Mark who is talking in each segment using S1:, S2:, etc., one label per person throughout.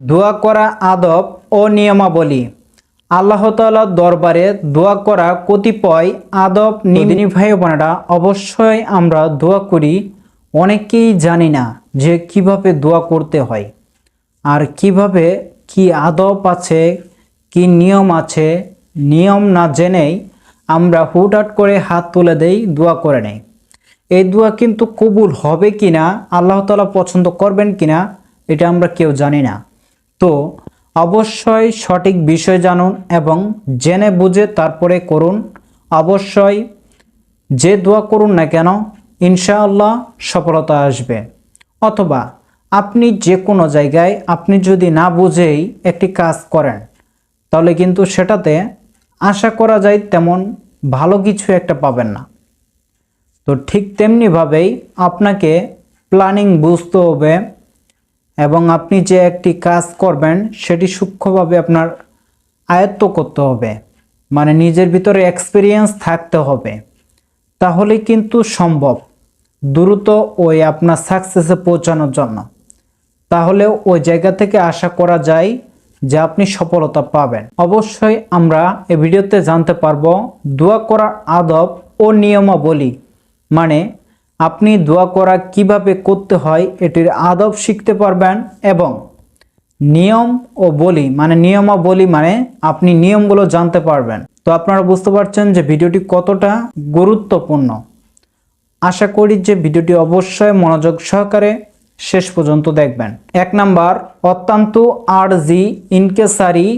S1: দোয়া করা আদব ও নিয়মাবলী। আল্লাহ তাআলার দরবারে দোয়া করা কতিপয় আদব নিদিনী ভাই বোনেরা, অবশ্যই আমরা দোয়া করি। অনেকেই জানি না যে কীভাবে দোয়া করতে হয়, আর কীভাবে কি আদব আছে, কি নিয়ম আছে। নিয়ম না জেনেই আমরা হুটহাট করে হাত তুলে দেই দোয়া করে নেই। এই দোয়া কিন্তু কবুল হবে কিনা, আল্লাহ তালা পছন্দ করবেন কিনা, এটা আমরা কেউ জানি না। তো অবশ্যই সঠিক বিষয় জানুন এবং জেনে বুঝে তারপরে করুন। অবশ্যই যে দোয়া করুন না কেন, ইনশাআল্লাহ সফলতা আসবে। অথবা আপনি যে কোনো জায়গায় আপনি যদি না বুঝেই একটি কাজ করেন, তাহলে কিন্তু সেটাতে আশা করা যায় তেমন ভালো কিছু একটা পাবেন না। তো ঠিক তেমনিভাবেই আপনাকে প্ল্যানিং বুঝতে হবে। এবং আপনি যে একটি কাজ করবেন, সেটি সূক্ষ্মভাবে আপনার আয়ত্ত করতে হবে। মানে নিজের ভিতরে এক্সপিরিয়েন্স থাকতে হবে। তাহলে কিন্তু সম্ভব। দ্রুত ওই আপনার সাকসেসে পৌঁছানোর জন্য। তাহলে ওই জায়গা থেকে আশা করা যায় যে আপনি সফলতা পাবেন। অবশ্যই আমরা এ ভিডিওতে জানতে পারব, দোয়া করার আদব ও নিয়মাবলী। মানে আপনি দোয়া করা কীভাবে করতে হয় এটির আদব শিখতে পারবেন এবং নিয়ম ও বলি মানে নিয়মাবলী মানে আপনি নিয়মগুলো জানতে পারবেন। তো আপনারা বুঝতে পারছেন যে ভিডিওটি কতটা গুরুত্বপূর্ণ। আশা করি যে ভিডিওটি অবশ্যই মনোযোগ সহকারে শেষ পর্যন্ত দেখবেন। এক নাম্বার, অত্যন্ত আর জি ইনকেসারি,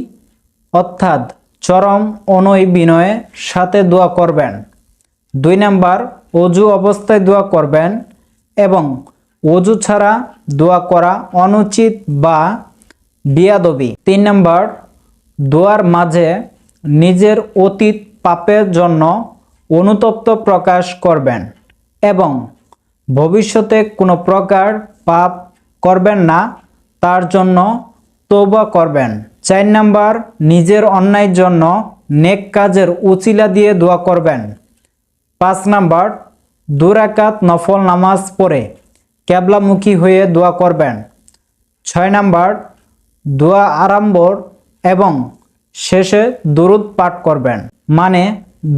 S1: অর্থাৎ চরম অনয় বিনয়ে সাথে দোয়া করবেন। দুই নাম্বার, অজু অবস্থায় দোয়া করবেন এবং অজু ছাড়া দোয়া করা অনুচিত বা বিয়াদবি। তিন নাম্বার, দোয়ার মাঝে নিজের অতীত পাপের জন্য অনুতপ্ত প্রকাশ করবেন এবং ভবিষ্যতে কোনো প্রকার পাপ করবেন না, তার জন্য তৌবা করবেন। চার নাম্বার, নিজের অন্যায়ের জন্য নেক কাজের উচিলা দিয়ে দোয়া করবেন। পাঁচ নাম্বার দুরাকাত নফল নামাজ পড়ে ক্যাবলামুখী হয়ে দোয়া করবেন। ছয় নাম্বার, দোয়া আরম্ভর এবং শেষে দরুদ পাঠ করবেন। মানে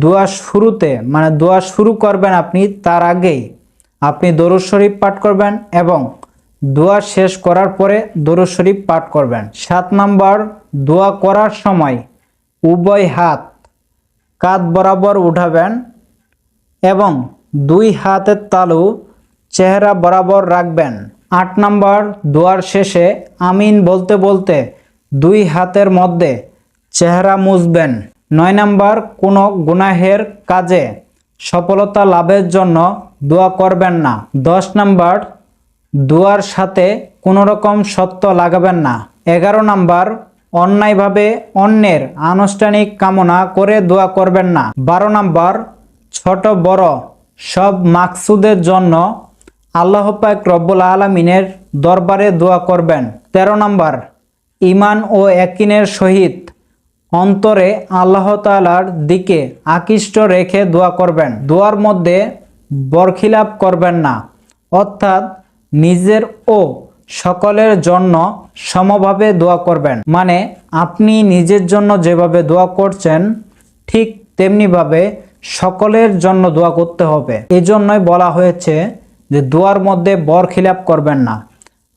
S1: দোয়া শুরুতে মানে দোয়া শুরু করবেন আপনি, তার আগেই আপনি দরুদ শরীফ পাঠ করবেন এবং দোয়া শেষ করার পরে দরুদ শরীফ পাঠ করবেন। সাত নাম্বার, দোয়া করার সময় উভয় হাত কাঁধ বরাবর উঠাবেন এবং দুই হাতের তালু চেহারা বরাবর রাখবেন। আট নম্বর দোয়ার শেষে আমিন বলতে বলতে দুই হাতের মধ্যে চেহারা মুছবেন। নয় নম্বর, কোনো গুনাহের কাজে সফলতা লাভের জন্য দোয়া করবেন না। দশ নম্বর, দোয়ার সাথে কোনো রকম সত্য লাগাবেন না। এগারো নাম্বার, অন্যায়ভাবে অন্যের আনুষ্ঠানিক কামনা করে দোয়া করবেন না। বারো নাম্বার ছোট, বড় সব মাকসুদের জন্য আল্লাহ পাক রব্বুল আলমিনের দরবারে দোয়া করবেন। ১৩ নম্বর ইমান ও একিনের সহিত অন্তরে আল্লাহ তালার দিকে আকৃষ্ট রেখে দোয়া করবেন। দোয়ার মধ্যে বরখিলাপ করবেন না, অর্থাৎ নিজের ও সকলের জন্য সমভাবে দোয়া করবেন। মানে আপনি নিজের জন্য যেভাবে দোয়া করছেন, ঠিক তেমনিভাবে সকলের জন্য দোয়া করতে হবে। এজন্যই বলা হয়েছে যে দোয়ার মধ্যে বর খিলাপ করবেন না।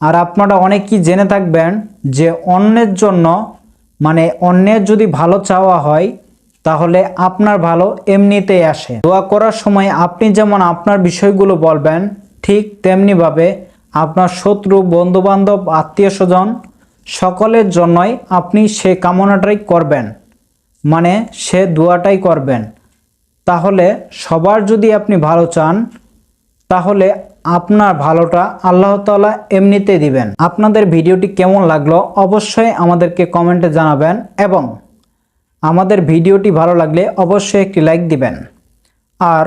S1: আর আপনারা অনেকেই জেনে থাকবেন যে অন্যের জন্য মানে অন্যের যদি ভালো চাওয়া হয়, তাহলে আপনার ভালো এমনিতেই আসে। দোয়া করার সময় আপনি যেমন আপনার বিষয়গুলো বলবেন, ঠিক তেমনিভাবে আপনার শত্রু, বন্ধুবান্ধব আত্মীয় স্বজন সকলের জন্যই আপনি সে কামনাটাই করবেন। মানে সে দোয়াটাই করবেন। তাহলে সবার যদি আপনি ভালো চান, তাহলে আপনার ভালোটা আল্লাহ তালা এমনিতে দিবেন। আপনাদের ভিডিওটি কেমন লাগল অবশ্যই আমাদেরকে কমেন্টে জানাবেন এবং আমাদের ভিডিওটি ভালো লাগলে অবশ্যই একটি লাইক দিবেন। আর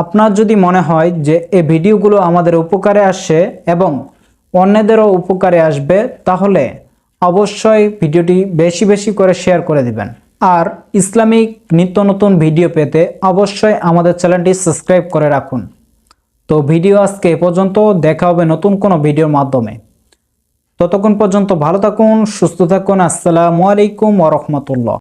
S1: আপনার যদি মনে হয় যে এই ভিডিওগুলো আমাদের উপকারে আসছে এবং অন্যদেরও উপকারে আসবে, তাহলে অবশ্যই ভিডিওটি বেশি বেশি করে শেয়ার করে দিবেন। আর ইসলামিক নিত্য নতুন ভিডিও পেতে অবশ্যই আমাদের চ্যানেলটি সাবস্ক্রাইব করে রাখুন। তো ভিডিও আজকে পর্যন্ত, দেখা হবে নতুন কোনো ভিডিওর মাধ্যমে। ততক্ষণ পর্যন্ত ভালো থাকুন, সুস্থ থাকুন, আসসালামু আলাইকুম ওরহমতুল্লাহ